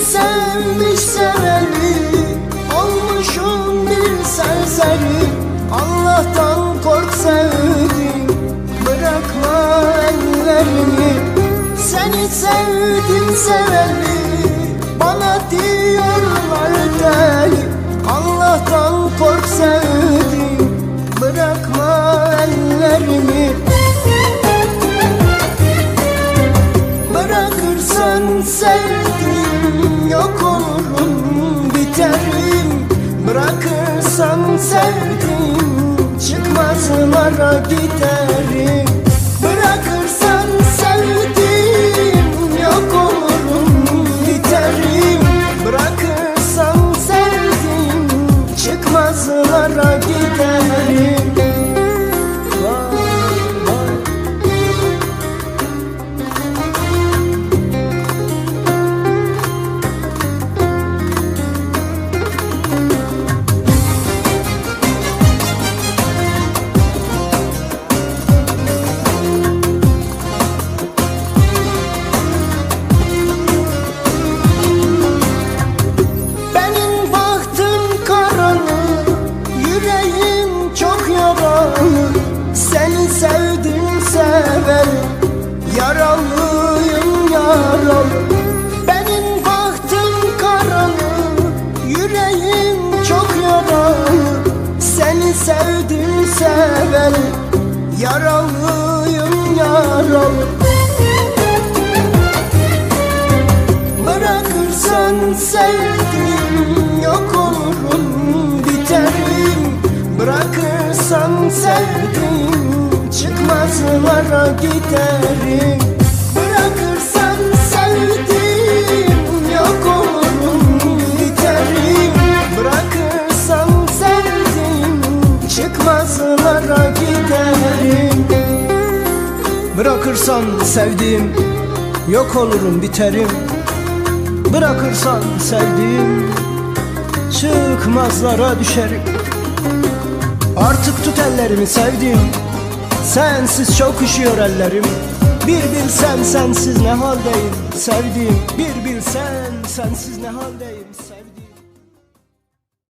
sevmiş seveni Olmuşum bir serseri. Allah'tan kork sevdim Bırakma ellerini. Seni sevdim seveni Bana diyor sevdim. Çıkmazlara giderim sevdim sever Yaralıyım yaralı Bırakırsan sevdim yok olurum biterim. Bırakırsan sevdim çıkmazlara giderim. Bırakırsan sevdim çıkmazlara giderim. Bırakırsan sevdiğim yok olurum biterim. Bırakırsan sevdiğim çıkmazlara düşerim. Artık tut ellerimi sevdiğim Sensiz çok üşüyor ellerim. Bir bilsen sensiz ne haldeyim sevdiğim? Bir bilsen sensiz ne haldeyim